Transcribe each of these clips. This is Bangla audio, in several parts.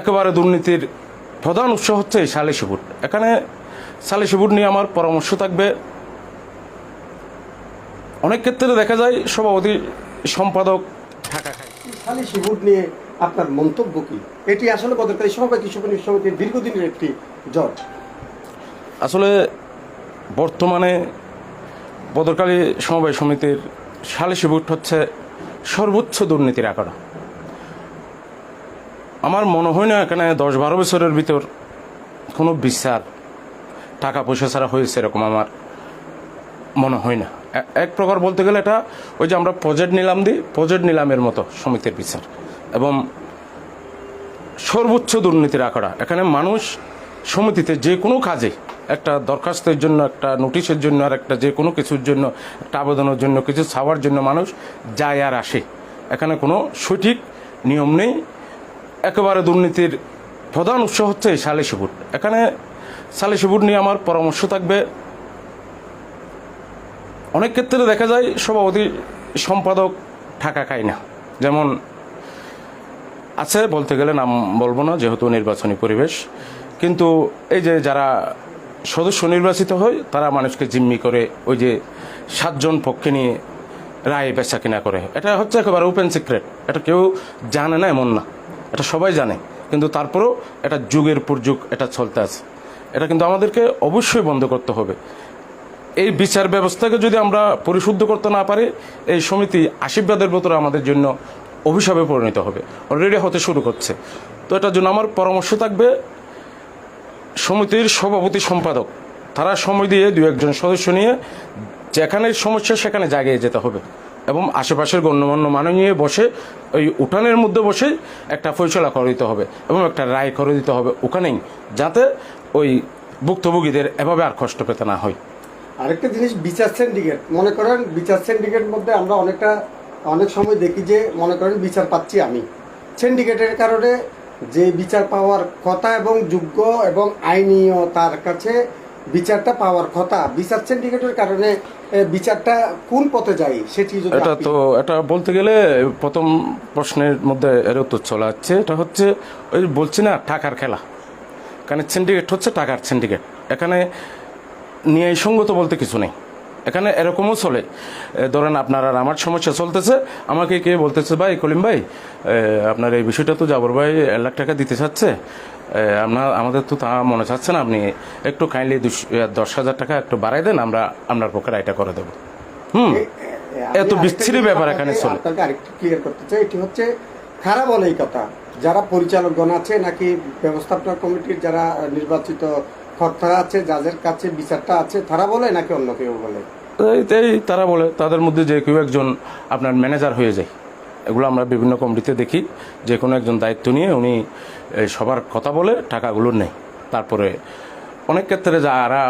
একেবারে দুর্নীতির প্রধান উৎস হচ্ছে এই সালিসি ভোট। এখানে সালিসি ভোট নিয়ে আমার পরামর্শ থাকবে। অনেক ক্ষেত্রে দেখা যায় সভাপতি সম্পাদক টাকা খায়। সালিসি ভোট নিয়ে আপনার মন্তব্য কি? এটি আসলে বদরকারী সভাপতি কৃষক সমিতির দীর্ঘদিনের একটি জট। আসলে বর্তমানে বদরকালী সমবায় সমিতির সালিসি ভোট হচ্ছে সর্বোচ্চ দুর্নীতির আঁকড়া আমার মনে হয় না এখানে দশ বারো বছরের ভিতর কোনো বিচার টাকা পয়সা ছাড়া হয়েছে এরকম আমার মনে হয় না। এক প্রকার বলতে গেলে এটা ওই যে আমরা প্রজেক্ট নিলাম দিই প্রজেক্ট নিলামের মতো সমিতির বিচার এবং সর্বোচ্চ দুর্নীতির আঁকড়া এখানে মানুষ সমিতিতে যে কোনো কাজে একটা দরখাস্তের জন্য, একটা নোটিশের জন্য, আর একটা যে কোনো কিছুর জন্য, একটা আবেদনের জন্য, কিছু ছাওয়ার জন্য মানুষ যায় আর আসে। এখানে কোনো সঠিক নিয়ম নেই। একেবারে দুর্নীতির প্রধান উৎস হচ্ছে এই সালিসি ভোট। এখানে সালিসি ভোট নিয়ে আমার পরামর্শ থাকবে। অনেক ক্ষেত্রে দেখা যায় সভাপতি সম্পাদক টাকা খায় না। যেমন আছে বলতে গেলে নাম বলব না, যেহেতু নির্বাচনী পরিবেশ। কিন্তু এই যে যারা সদস্য নির্বাচিত হয়, তারা মানুষকে জিম্মি করে ওই যে সাতজন পক্ষে নিয়ে রায় বেচা কিনা করে। এটা হচ্ছে একেবারে ওপেন সিক্রেট এটা কেউ জানে না, এমন না। এটা সবাই জানে, কিন্তু তারপরেও এটা যুগের পর যুগ এটা চলতে আছে। এটা কিন্তু আমাদেরকে অবশ্যই বন্ধ করতে হবে। এই বিচার ব্যবস্থাকে যদি আমরা পরিশুদ্ধ করতে না পারি, এই সমিতি আশীর্বাদের ভেতরে আমাদের জন্য অভিশাপে পরিণত হবে। অলরেডি হতে শুরু করছে। তো এটার জন্য আমার পরামর্শ থাকবে, সমিতির সভাপতি সম্পাদক, তারা সময় দিয়ে দু একজন সদস্য নিয়ে যেখানে সমস্যা সেখানে জাগিয়ে যেতে হবে। এবং আশেপাশের গণ্যমান্য মানুষ নিয়ে বসে ওই উঠানের মধ্যে বসে একটা ফয়সলা করে দিতে হবে এবং একটা রায় করে দিতে হবে ওখানেই, যাতে ওই ভুক্তভোগীদের এভাবে আর কষ্ট পেতে না হয়। আরেকটা জিনিস, বিচার সিন্ডিকেট মনে করেন, বিচার সিন্ডিকেট মধ্যে আমরা অনেকটা, অনেক সময় দেখি যে, মনে করেন বিচার পাচ্ছি আমি। সিন্ডিকেটের কারণে যে বিচার পাওয়ার কথা এবং যোগ্য এবং আইনীয় তার কাছে বিচারটা পাওয়ার কথা, বিচার সিন্ডিকেটের কারণে বিচারটা কোন পথে যায় সেটি যদি এটা তো এটা বলতে গেলে প্রথম প্রশ্নের মধ্যে এর উত্তর চলে আসছে। এটা হচ্ছে ওই বলছি না টাকার খেলা। কারণ সিন্ডিকেট হচ্ছে টাকার সিন্ডিকেট এখানে ন্যায়সঙ্গত বলতে কিছু নেই। এখানে এরকমও চলে। ধরেন আপনার আর আমার সমস্যা চলতেছে। আমাকে কে বলতেছে ভাই কলিম ভাই আপনার এই বিষয়টা তো জাবর ভাই এক লাখ টাকা দিতে চাচ্ছে। আপনার আমাদের তো তা মনে চাচ্ছে না আপনি একটু কাইন্ডলি দশ হাজার টাকা একটু বাড়াই দেন আমরা আপনার পক্ষে রায়টা করে দেবো। হুম। এত বিচ্ছিরি ব্যাপার এখানে চলে। আরেকটু ক্লিয়ার করতে চাই এটি হচ্ছে খারাপ বলে এই কথা। যারা পরিচালকগণ আছে নাকি ব্যবস্থাপনা কমিটির যারা নির্বাচিত কর্তা আছে যাদের কাছে বিচারটা আছে তারা বলে নাকি অন্য কেউ বলে? এই তারা বলে, তাদের মধ্যে যে কেউ একজন আপনার ম্যানেজার হয়ে যায়, এগুলো আমরা বিভিন্ন কমিটিতে দেখি, যে কোনো একজন দায়িত্ব নিয়ে উনি সবার কথা বলে, টাকাগুলো নেই তারপরে অনেক ক্ষেত্রে যারা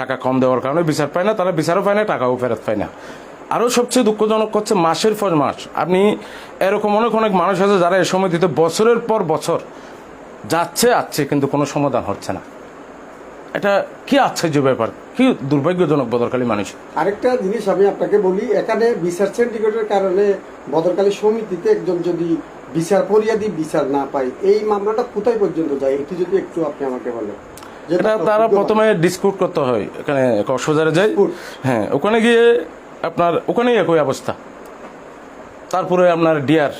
টাকা কম দেওয়ার কারণে বিচার পায় না, তারা বিচারও পায় না, টাকাও ফেরত পায় না। আরও সবচেয়ে দুঃখজনক হচ্ছে মাসের পর মাস, আপনি এরকম অনেক অনেক মানুষ আছে যারা এ সময় দিতে বছরের পর বছর যাচ্ছে, আছে, কিন্তু কোনো সমাধান হচ্ছে না। এটা কি আশ্চর্য ব্যাপার? কি দুর্ভাগ্যজনক বদরকালী মানুষ। আরেকটা জিনিস আমি আপনাকে বলি এখানে বিচার সিন্ডিকেটের কারণে বদরকালী সমিতিতে একজন যদি বিচার ফরিয়াদি বিচার না পায় এই মামলাটা কোথায় পর্যন্ত যায়? এটি যদি একটু আপনি আমাকে বলেন। এটা তারা প্রথমে ডিসপিউট করতে হয় এখানে কক্সবাজারে Dispute। হ্যাঁ ওখানে গিয়ে আপনার ওখানেই একই অবস্থা। তারপরে আপনার ডিয়ার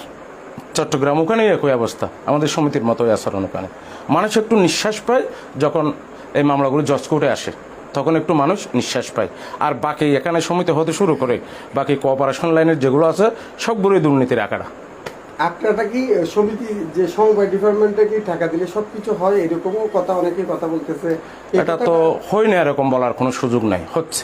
চট্টগ্রাম ওখানেই একই অবস্থা। আমাদের সমিতির মতোই আচরণ ওখানে। মানুষ একটু নিঃশ্বাস পায় যখন এই মামলাগুলো জজ কোর্টে আসে। তখন একটু মানুষ নিঃশ্বাস পায়। আর বাকি এখানে সমিত হতে শুরু করে বাকি কোঅপারেশন লাইনের যেগুলো আছে সবগুলোই দুর্নীতির আকারা। আপনারা কি সমিতি যে সমবায় ডিপার্টমেন্টে কি টাকা দিলে সবকিছু হয়? এরকমও কথা অনেকে কথা বলতেছে। এটা তো হয় না এরকম বলার কোনো সুযোগ নাই হচ্ছে।